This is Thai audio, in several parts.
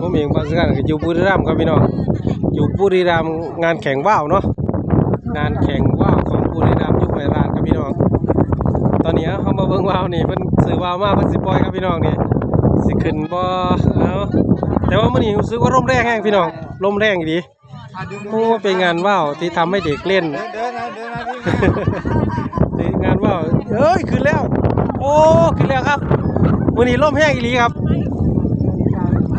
ผมเองบางสักการก็อยู่บุรีรัมย์ครับพี่น้องอยู่บุรีรัมย์งานแข่งว่าวเนาะงานแข่งว่าวของบุรีรัมย์ยุคไพราชครับพี่น้องตอนนี้เขามาเบิ่งว่าวนี่เพิ่นซื้อว่าวมาเพิ่นสิปล่อยครับพี่น้องนี่สิขึ้นบ่เอาแต่ว่ามื้อนี้รู้สึกว่าลมแรงแฮงพี่น้องลมแรงดีโอ้เป็นงานว่าวที่ทำให้เด็กเล่นเดินนะเดินนะทีงานว่าวเอ้ยขึ้นแล้ว โอ้ขึ้นแล้วครับวันนี้ลมแห้งอีหลีครับ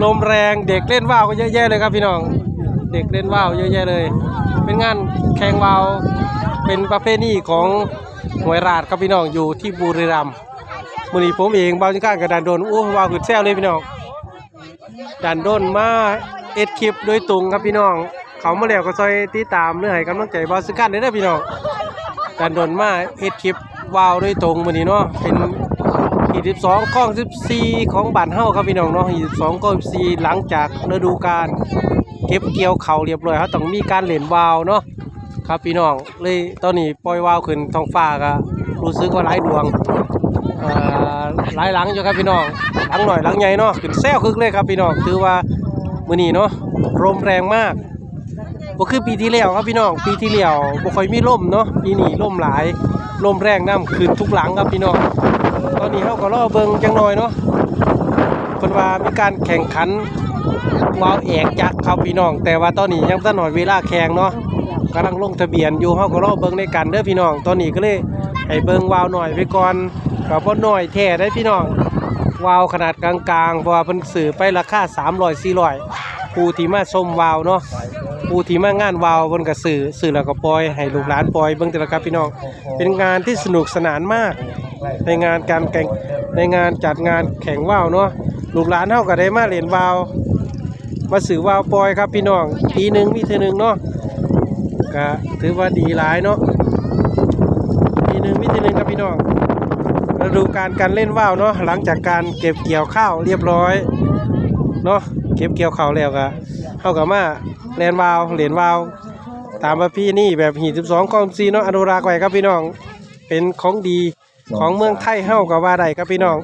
ลมแรงเด็กเล่นว่าวก็เยอะแยะเลยครับพี่น้อง เด็กเล่นว่าวเยอะแยะเลย เป็นงานแข่งว่าวเป็นประเพณีของหวยราดครับพี่น้องอยู่ที่บุรีรัมย์วันนี้ผมเองบาวจิก้านกับดันโดนโอ้ว่าวขึ้นแซวเลยพี่น้องดันโดนมาเอ็ดคลิปโดยตรงครับพี่น้อง เขามาแล้วก็ซอยติดตามเนื้อให้กำลังใจบาวจิก้านเด้อพี่น้องการโดนมาเฮ็ดคลิปว่าวด้วยตรงมือนี้เนาะเป็น ขีด12ข้อง14 ของบ้านเฮาครับพี่น้องเนาะ22ข้อง14หลังจากฤดูกาลเก็บเกี่ยวเข่าเรียบร้อยเขาต้องมีการเล่นวาวเนาะครับพี่น้องเลยตอนนี้ปล่อยวาวขึ้นท้องฟ้าก็รู้สึกว่าหลายดวงอ่อหลายหลังอยู่ครับพี่น้องหลังหน่อยหลังใหญ่เนาะขึ้นแซวคึกเลยครับพี่น้องถือว่ามื้อนี้เนาะลมแรงมากบ่คือปีที่แล้วครับพี่น้องปีที่แล้วบ่ค่อยมีลมเนาะปีนี้ลมหลายลมแรงน้ำขึ้นทุกหลังครับพี่น้อง ตอนนี้เฮาก็รอเบิงจังหน่อยเนาะเพิ่นว่ามีการแข่งขันวาวแอกยักษ์ครับพี่น้อง แต่ว่าตอนนี้ยังบ่ทันหน่อยเวลาแข่งเนาะกำลังลงทะเบียนอยู่เฮาก็รอเบิงในกันเด้อพี่น้อง ตอนนี้ก็เลยให้เบิงวาวหน่อยไปก่อนก็บ่น้อยแท้ได้พี่น้องวาวขนาดกลางๆพราะว่าเพิ่นซื้อไปราคา300 400ผู้ที่มาชมวาวเนาะผู้ที่มางานวาวบนกระสือสื่อแล้วก็ปล่อยให้ลูกหลานปล่อยเบิ่งแต่ละครับพี่น้องเป็นงานที่สนุกสนานมาก ในงานการแข่งในงานจัดงานแข่งว่าวเนาะลูกหลานเฮาก็ได้มาเล่นว่าวมาสื่อวาวปลอยครับพี่น้องปีหนึ่งมีเทอหนึงเนาะก็ถือว่าดีหลายเนาะปีหนึ่งมีเทอหนึงครับพี่น้องฤดูการการเล่นว่าวเนาะหลังจากการเก็บเกี่ยวข้าวเรียบร้อยเนาะเก็บเกี่ยวข้าวแล้วก็เฮาก็มาแลนว่าวเหรียญวาวตามประเพณีแบบหี12กองซีเนาะอนุรักษ์ไว้ครับพี่น้องเป็นของดี ของเมืองไทยเฮาก็ว่าได้ครับพี่น้อง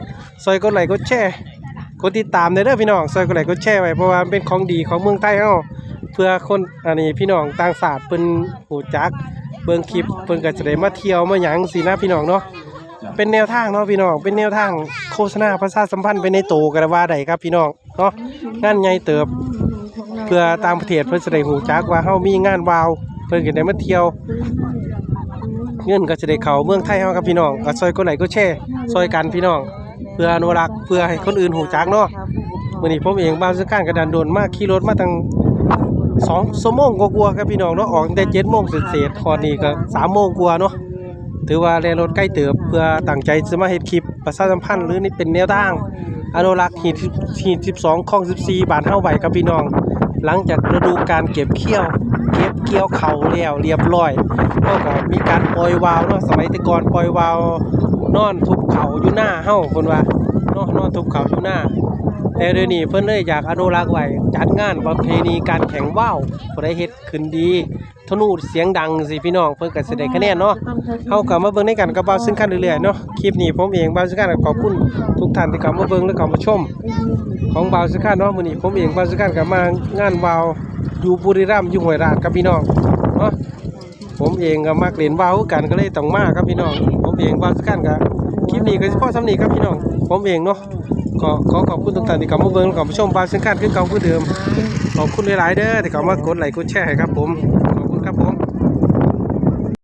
ซอยกดไลค์กดแชร์กดติดตามเด้อพี่น้องซอยกดไลค์กดแชร์ไว้เพราะว่าเป็นของดีของเมืองไทยเฮาเพื่อคนอันนี้พี่น้องต่างศาสตร์เพิ่นหูจักเบิ่งคลิปเพิ่นก็จะได้มาเที่ยวมาหยังสินะพี่น้องเนาะเป็นแนวทางเนาะพี่น้องเป็นแนวทางโฆษณาประชาสัมพันธ์ไปในโตก็ว่าได้ครับพี่น้องเนาะงานใหญ่เติบ เพื่อตามประเทศเพื่อแสดงหูจักว่าเฮามีงานวาว เพิ่นก็ได้มาเที่ยว เงินก็จะได้เข้าเมืองไทยเฮาครับพี่น้องก็ซอยกดไลค์กดแชร์ซอยกันพี่น้อง เพื่ออนุรักษ์เพื่อให้คนอื่นหูจักเนาะมื้อนี้ผมเองบ้านสังการกระดานโดนมากขี่รถมาตั้ง2ชั่วโมงกว่าๆครับพี่น้องเนาะออกแตั้งแต่7โมงเศษๆพอนี้ก็3โมงกว่าเนาะถือว่าแลรถใกล้เติบเพื่อตั้งใจจะมาเฮ็ดคลิปประชาสัมพันธ์หรือนี่เป็นแนวทางอนุรักษ์หีดหีด12คลอง 14 บาทเฮาไว้ครับพี่น้อง หลังจากฤดูการเก็บเขี้ยว เก็บเกี่ยวเขาแล้วเรียบร้อยก็ก็มีการปล่อยวาวเนาะสมัยแต่ก่อนปล่อยวาวนอนทุบเขาอยู่หน้าเฮ้าคนว่าเนาะนอนทุบเขาอยู่หน้า แต่เดี๋ยวนี้เพิ่นเลยอยากอนุรักษ์ไว้จัดงานประเพณีการแข่งว่าวผลได้เฮ็ดขึ้นดี ธนูเสียงดังสิพี่น้องเพิ่นก็สิได้คะแนนเนาะเฮาก็มาเบิ่งในกันกับเบาซึ่งกันเรื่อยๆเนาะคลิปนี้ผมเองเบาซึ่งกันก็ขอบคุณทุกท่านที่เข้ามาเบิ่งและเข้ามาชม ของเบาซึ่งกันเนาะมื้อนี้ผมเองเบาซึ่งกันก็มางานวาวอยู่บุรีรัมย์อยู่ห้วยราชกับพี่น้องเนาะผมเองก็มักเล่นวาวคือกันก็เลยต้องมาครับพี่น้อง ผมเองเบาซึ่งกันก็คลิปนี้ก็สิพอสำนี้ครับพี่น้อง ผมเองเนาะก็ขอขอบคุณทุกท่านที่เข้ามาเบิ่งและเข้ามาชมเบาซึ่งกันคือเก่าคือเดิมขอบคุณหลายๆเด้อที่เข้ามากดไลค์กดแชร์ให้ครับผมข